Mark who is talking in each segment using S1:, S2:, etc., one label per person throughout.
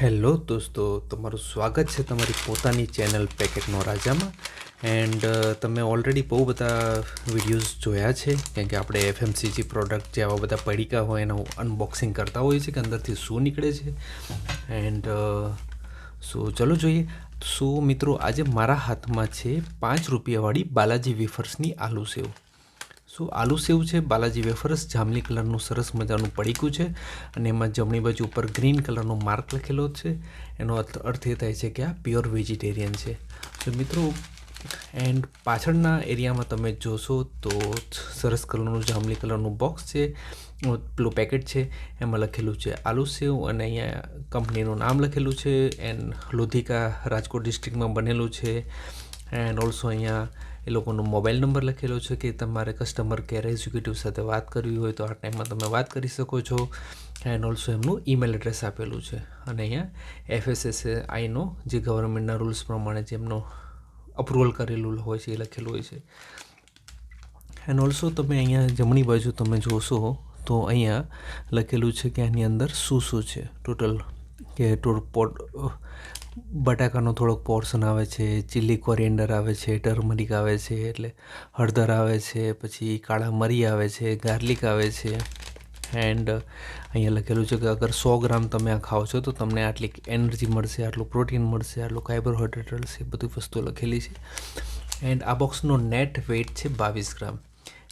S1: Hello દોસ્તો, તમારું સ્વાગત છે તમારી પોતાની ચેનલ પેકેટનો રાજામાં. એન્ડ તમે ઓલરેડી બહુ બધા વિડીયોઝ જોયા છે, કેમ કે આપણે એફએમસીજી પ્રોડક્ટ જે આવા બધા પડીકા હોય એનું અનબોક્સિંગ કરતા હોઈએ છીએ કે અંદરથી શું નીકળે છે. એન્ડ સો ચલો જોઈએ. સો મિત્રો, આજે મારા હાથમાં છે પાંચ રૂપિયાવાળી બાલાજી વેફર્સની આલુ સેવ. સો આલુ સેવ છે? બાલાજી વેફર્સ જાંબલી કલરનું સરસ મજાનું પડીકું છે અને એમાં જમણી બાજુ ઉપર ગ્રીન કલરનો માર્ક લખેલો છે. એનો અર્થ એ થાય છે કે આ પ્યોર વેજીટેરિયન છે. તો મિત્રો એન્ડ પાછળના એરિયામાં તમે જોશો તો સરસ કલરનું જાંબલી કલરનું બોક્સ છે. પેલું પેકેટ છે. એમાં લખેલું છે આલુ સેવ અને અહીંયા કંપનીનું નામ લખેલું છે. એન્ડ લોધિકા રાજકોટ ડિસ્ટ્રિક્ટમાં બનેલું છે. એન્ડ ઓલ્સો અહીંયા એ લોકોનો મોબાઈલ નંબર લખેલો છે કે તમારે કસ્ટમર કેર એક્ઝિક્યુટિવ સાથે વાત કરવી હોય તો આ ટાઈમમાં તમે વાત કરી શકો છો. એન્ડ ઓલ્સો એમનું ઈમેલ એડ્રેસ આપેલું છે. અને અહીંયા એફએસએસ આઈનો જે ગવર્મેન્ટના રૂલ્સ પ્રમાણે જેમનો અપ્રુવલ કરેલું હોય છે એ લખેલું હોય છે. એન્ડ ઓલ્સો તમે અહીંયા જમણી બાજુ તમે જોશો તો અહીંયા લખેલું છે કે આની અંદર શું શું છે. ટોટલ કે ટોટલ પોટ બટાકાનો થોડોક પોર્શન આવે છે ચીલી કોરિએન્ડર આવે છે ટર્મરિક આવે છે, એટલે હળદર આવે છે, પછી કાળા મરી આવે છે ગાર્લિક આવે છે. એન્ડ અહીંયા લખેલું છે કે અગર સો ગ્રામ તમે આ ખાઓ છો, તો તમને આટલી એનર્જી મળશે, આટલું પ્રોટીન મળશે, આટલું કાર્બોહાઈડ્રેટ છે બધી વસ્તુઓ લખેલી છે. એન્ડ આ બોક્સનો નેટ વેઇટ છે બાવીસ ગ્રામ.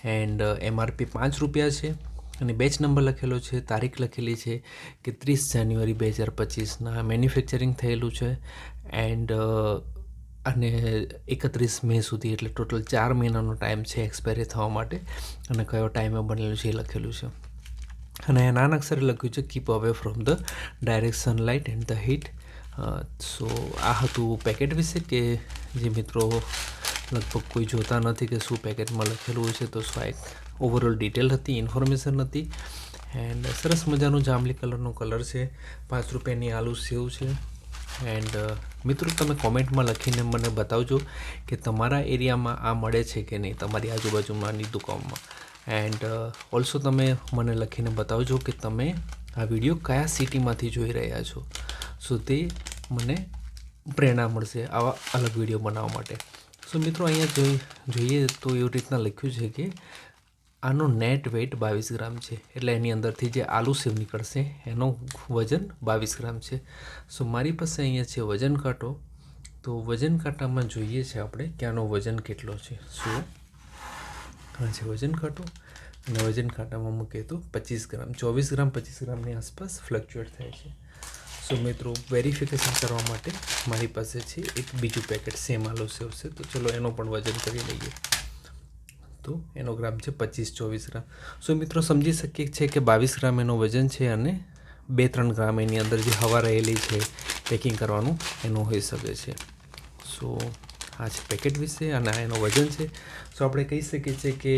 S1: એન્ડ એમઆરપી પાંચ રૂપિયા છે. અને બેચ નંબર લખેલો છે, તારીખ લખેલી છે કે ત્રીસ જાન્યુઆરી બે હજાર પચીસના મેન્યુફેક્ચરિંગ થયેલું છે એન્ડ અને એકત્રીસ મે સુધી એટલે ટોટલ ચાર મહિનાનો ટાઈમ છે એક્સપાયરી થવા માટે અને કયો ટાઈમે બનેલું છે એ લખેલું છે. અને એ નાના અક્ષરે લખ્યું છે keep away from the direct sunlight and the heat so આ હતું પેકેટ વિશે કે જે મિત્રો લગભગ કોઈ જોતા નથી કે શું પેકેટમાં લખેલું હોય છે, તો શું એક ઓવરઓલ ડિટેલ હતી ઇન્ફોર્મેશન હતી. એન્ડ સરસ મજાનું જાંબલી કલરનો કલર છે, પાંચ રૂપિયાની આલુ સેવ છે. એન્ડ મિત્રો, તમે કોમેન્ટમાં લખીને મને બતાવજો કે તમારા એરિયામાં આ મળે છે કે નહીં, તમારી આજુબાજુમાંની દુકાનમાં. એન્ડ ઓલ્સો તમે મને લખીને બતાવજો કે તમે આ વીડિયો કયા સિટીમાંથી જોઈ રહ્યા છો. સો તે મને પ્રેરણા મળશે આવા અલગ વીડિયો બનાવવા માટે. સો મિત્રો અહીંયા જોઈ, જોઈએ તો એવી રીતના લખ્યું છે કે આનો નેટ વેઇટ બાવીસ ગ્રામ છે. એટલે એની અંદરથી જે આલુ સેવ નીકળશે, એનો વજન બાવીસ ગ્રામ છે. સો મારી પાસે અહીંયા છે વજન કાંટો. તો વજન કાંટામાં જોઈએ છે આપણે કે આનો વજન કેટલો છે. શું આ છે વજન કાંટો. અને વજન કાંટામાં મૂકીએ તો પચીસ ગ્રામ, ચોવીસ ગ્રામ, પચીસ ગ્રામની આસપાસ ફ્લક્ચ્યુએટ થાય છે. સો મિત્રો વેરિફિકેશન કરવા માટે મારી પાસે છે એક બીજું પેકેટ સેમ આલુ સેવ છે. તો ચલો એનો પણ વજન કરી લઈએ. તો એનો ગ્રામ છે પચીસ ચોવીસ ગ્રામ સો મિત્રો, સમજી શકીએ છીએ કે બાવીસ ગ્રામ એનો વજન છે અને બે ત્રણ ગ્રામ એની અંદર જે હવા રહેલી છે પેકિંગ કરવાનું એનું હોઈ શકે છે. સો આ છે પેકેટ વિશે અને આ એનો વજન છે. સો આપણે કહી શકીએ છીએ કે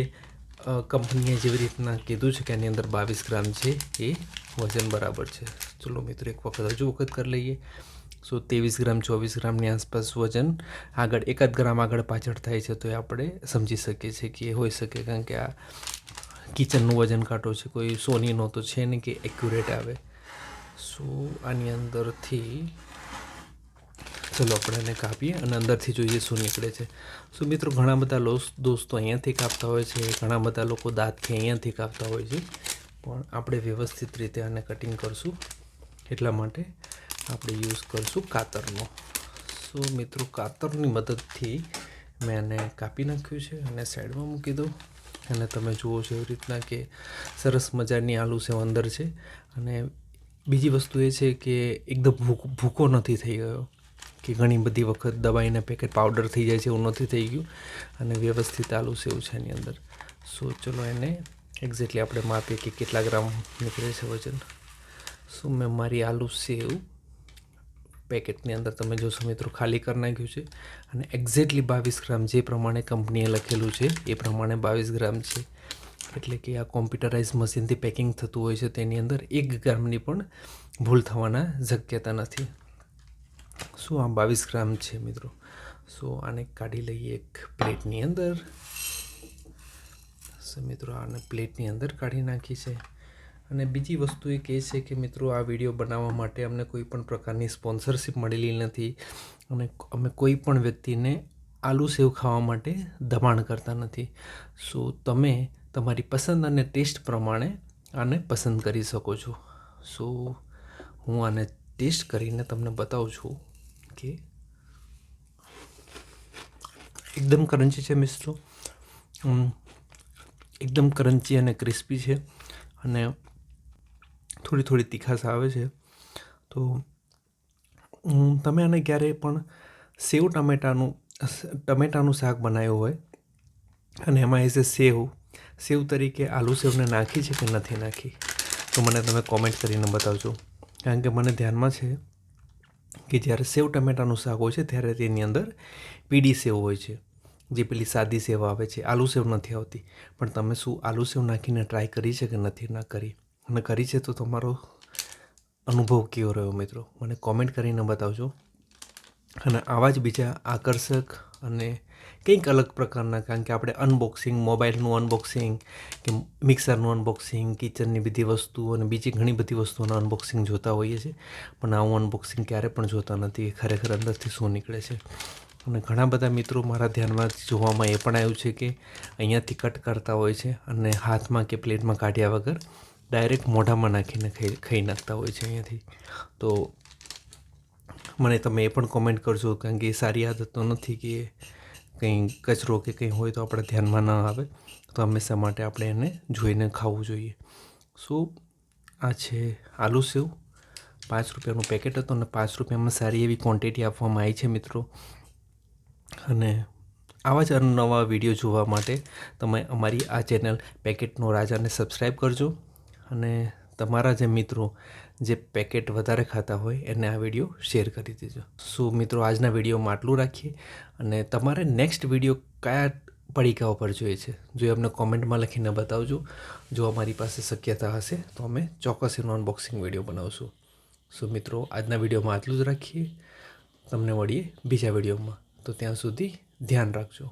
S1: કંપનીએ જેવી રીતના કીધું છે કે એની અંદર બાવીસ ગ્રામ છે એ વજન બરાબર છે. ચલો મિત્રો, એક વખત હજુ વખત કરી લઈએ. સો, ત્રેવીસ ગ્રામ, ચોવીસ ગ્રામની આસપાસ વજન આગળ, એકાદ ગ્રામ આગળ પાછળ થાય છે તો એ આપણે સમજી શકીએ છીએ કે એ હોઈ શકે, કારણ કે આ કિચનનું વજન કાંટો છે, કોઈ સોનીનો તો છે નહીં કે એક્યુરેટ આવે. સો, આની અંદરથી ચલો આપણે એને કાપીએ અને અંદરથી જોઈએ શું નીકળે છે. સો, મિત્રો, ઘણા બધા લોસ દોસ્તો અહીંયાથી કાપતા હોય છે, ઘણા બધા લોકો દાંતથી અહીંયાથી કાપતા હોય છે. પણ આપણે વ્યવસ્થિત રીતે આને કટિંગ કરશું. એટલા માટે આપણે યુઝ કરીશું કાતરનો. સો મિત્રો, કાતરની મદદથી મેં આને કાપી નાખ્યું છે અને સાઈડમાં મૂકી દઉં. અને તમે જુઓ છો એવી રીતના કે સરસ મજાની આલુ સેવ અંદર છે. અને બીજી વસ્તુ એ છે કે એકદમ ભૂકો ભૂકો નથી થઈ ગયો. કે ઘણી બધી વખત દવાઈના પેકેટ પાવડર થઈ જાય છે એવું નથી થઈ ગયું. અને વ્યવસ્થિત આલુ સેવ છે એની અંદર. સો ચલો એને એક્ઝેક્ટલી આપણે માપીએ કે કેટલા ગ્રામ નીકળે છે વજન. શું મેં મારી આલુ સેવ પેકેટની અંદર તમે જોશો મિત્રો ખાલી કરી નાખ્યું છે અને એક્ઝેક્ટલી બાવીસ ગ્રામ જે પ્રમાણે કંપનીએ લખેલું છે, એ પ્રમાણે બાવીસ ગ્રામ છે. એટલે કે આ કોમ્પ્યુટરાઇઝ મશીનથી પેકિંગ થતું હોય છે, તેની અંદર એક ગ્રામની પણ ભૂલ થવાના શક્યતા નથી. શું આ બાવીસ ગ્રામ છે મિત્રો? સો આને કાઢી લઈએ એક પ્લેટની અંદર. સો મિત્રો, આને પ્લેટની અંદર કાઢી નાખી છે. અને બીજી વસ્તુ એ છે કે મિત્રો, આ વીડિયો બનાવવા માટે અમને કોઈ પણ પ્રકારની સ્પોન્સરશિપ મળેલી નથી અને અમે કોઈ પણ વ્યક્તિને આલુ સેવ ખાવા માટે દબાણ કરતા નથી. સો તમે તમારી પસંદ અને ટેસ્ટ પ્રમાણે આને પસંદ કરી શકો છો. સો હું આને ટેસ્ટ કરીને તમને બતાવું છું કે એકદમ ક્રન્ચી છે મિત્રો. એકદમ ક્રન્ચી અને ક્રિસ્પી છે અને થોડી થોડી તીખાશ આવે છે. તો તમે આને ક્યારેય પણ સેવ ટમેટાનું ટમેટાનું શાક બનાવ્યું હોય અને એમાં એઝ એ સેવ સેવ તરીકે આલુ સેવને નાખી છે કે નથી નાખી? તો મને તમે કોમેન્ટ કરીને બતાવજો. કારણ કે મને ધ્યાનમાં છે કે જ્યારે સેવ ટમેટાનું શાક હોય છે, ત્યારે તેની અંદર પીડી સેવ હોય છે. જે પેલી સાદી સેવ આવે છે, આલુ સેવ નથી આવતી. પણ તમે શું આલુ સેવ નાખીને ટ્રાય કરી છે કે નથી ના કરી? અને કરી છે તો તમારો અનુભવ કેવો રહ્યો મિત્રો? મને કોમેન્ટ કરીને બતાવજો. અને આવા જ બીજા આકર્ષક અને કંઈક અલગ પ્રકારના, કારણ કે આપણે અનબોક્સિંગ મોબાઈલનું અનબોક્સિંગ કે મિક્સરનું અનબોક્સિંગ કિચનની બધી વસ્તુઓ અને બીજી ઘણી બધી વસ્તુઓનું અનબોક્સિંગ જોતા હોઈએ છીએ. પણ આવું અનબોક્સિંગ ક્યારે પણ જોતા નથી. એ ખરેખર અંદરથી શું નીકળે છે? અને ઘણા બધા મિત્રો મારા ધ્યાનમાં જોવામાં એ પણ આવ્યું છે કે અહીંયાથી કટ કરતા હોય છે અને હાથમાં કે પ્લેટમાં કાઢ્યા વગર ડાયરેક્ટ મોઢામાં નાખીને ખાઈ નાખતા હોય છે અહીંયાથી. તો મને તમે એ પણ કોમેન્ટ કરજો કારણ કે એ સારી આદત તો નથી કે કંઈ કચરો કે કંઈ હોય તો આપણે ધ્યાનમાં ન આવે. તો હંમેશા માટે આપણે એને જોઈને ખાવું જોઈએ. સો, આ છે આલુ સેવ. પાંચ રૂપિયાનું પેકેટ હતું અને પાંચ રૂપિયામાં સારી એવી ક્વોન્ટિટી આપવામાં આવી છે મિત્રો. અને આવા જ નવા વીડિયો જોવા માટે તમે અમારી આ ચેનલ પેકેટનો રાજાને સબસ્ક્રાઈબ કરજો. અને તમારા જે મિત્રો જે પેકેટ વધારે ખાતા હોય એને આ વીડિયો શેર કરી દેજો. શું મિત્રો, આજના વિડીયોમાં આટલું રાખીએ. અને તમારે નેક્સ્ટ વીડિયો કયા પડીકા ઉપર જોઈએ છે, જો અમને કોમેન્ટમાં લખીને બતાવજો. જો અમારી પાસે શક્યતા હશે તો અમે ચોક્કસ એનો અનબોક્સિંગ વીડિયો બનાવશું. સો મિત્રો, આજના વિડીયોમાં આટલું જ રાખીએ. તમને મળીએ બીજા વિડીયોમાં. તો ત્યાં સુધી ધ્યાન રાખજો.